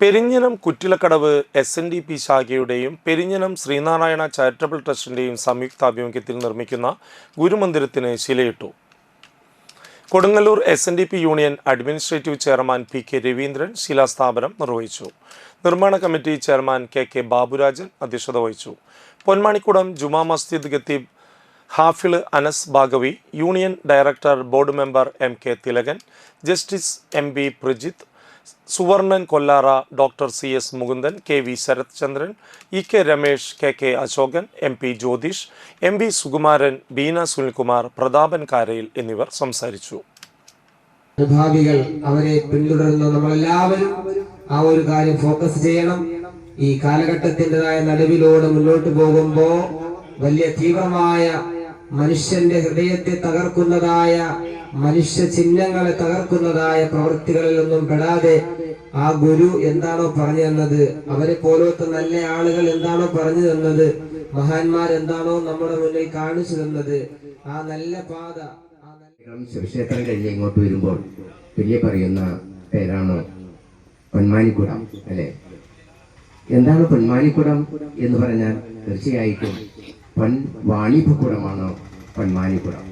Perinjanam Kuttilakkadavu S N D P ശാഖയുടെയും Perinjanam Sreenarayana charitable ട്രസ്റ്റിന്റെയും സംയുക്താഭിമുഖ്യത്തിൽ നിർമ്മിക്കുന്ന ഗുരുമന്ദിരത്തിന് ശിലയിട്ടു. Kodungallur S N D P union administrative chairman P K Raveendran ശിലാസ്ഥാപനം നിർവഹിച്ചു. നിർമ്മാണ committee chairman K K Baburajan അധ്യക്ഷത വഹിച്ചു. പൊന്മാണിക്കുടം ജുമാ മസ്ജിദ് ഖത്തീബ് Hafil Anas Baqavi union director board member M K Thilakan justice M B Prajith Suvarnan Kollara doctor C S Mukundan K V Sarath Chandran E K Ramesh K K Ashokan M P Jyothish M V Sukumaran Beena Sunilkumar Prathapan Karayil എന്നിവർ സംസാരിച്ചു. അനുഭാവികൾ അവരെ പിന്തുടരുന്ന നമ്മളെല്ലാവരും ആ ഒരു കാര്യം focus ചെയ്യണം. ഈ കാലഘട്ടത്തിന്റെതായ നടുവിലൂടെ മുന്നോട്ട് പോകുമ്പോൾ വലിയ തീവ്രമായ മനുഷ്യന്റെ ഹൃദയത്തെ തകർക്കുന്നതായ മനുഷ്യ ചിഹ്നങ്ങളെ തകർക്കുന്നതായ പ്രവൃത്തികളിലൊന്നും പെടാതെ ആ ഗുരു എന്താണോ പറഞ്ഞു തന്നത് അവരെ പോലത്തെ നല്ല ആളുകൾ എന്താണോ പറഞ്ഞു തന്നത് മഹാന്മാർ എന്താണോ നമ്മുടെ മുന്നിൽ കാണിച്ചു തന്നത് ആ നല്ല പാത ശിവക്ഷേത്രം കഴിഞ്ഞ് ഇങ്ങോട്ട് വരുമ്പോൾ വലിയ പറയുന്ന പേരാണ് പൊന്മാനിക്കുടം അല്ലെ? എന്താണ് പൊന്മാനിക്കുടം എന്ന് പറഞ്ഞാൽ തീർച്ചയായിട്ടും പൊൻ വാണിഭക്കുടമാണ് പൊന്മാനിക്കുടം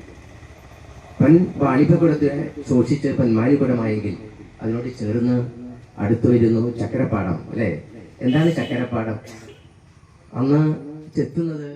പൻ വാണിഭക്കുടത്തെ സൂക്ഷിച്ച് പൊന്മാനിക്കുടമായെങ്കിൽ അതിനോട് ചേർന്ന് അടുത്തു വരുന്നു ചക്കരപ്പാടം അല്ലേ? എന്താണ് ചക്കരപ്പാടം അന്ന് ചെത്തുന്നത്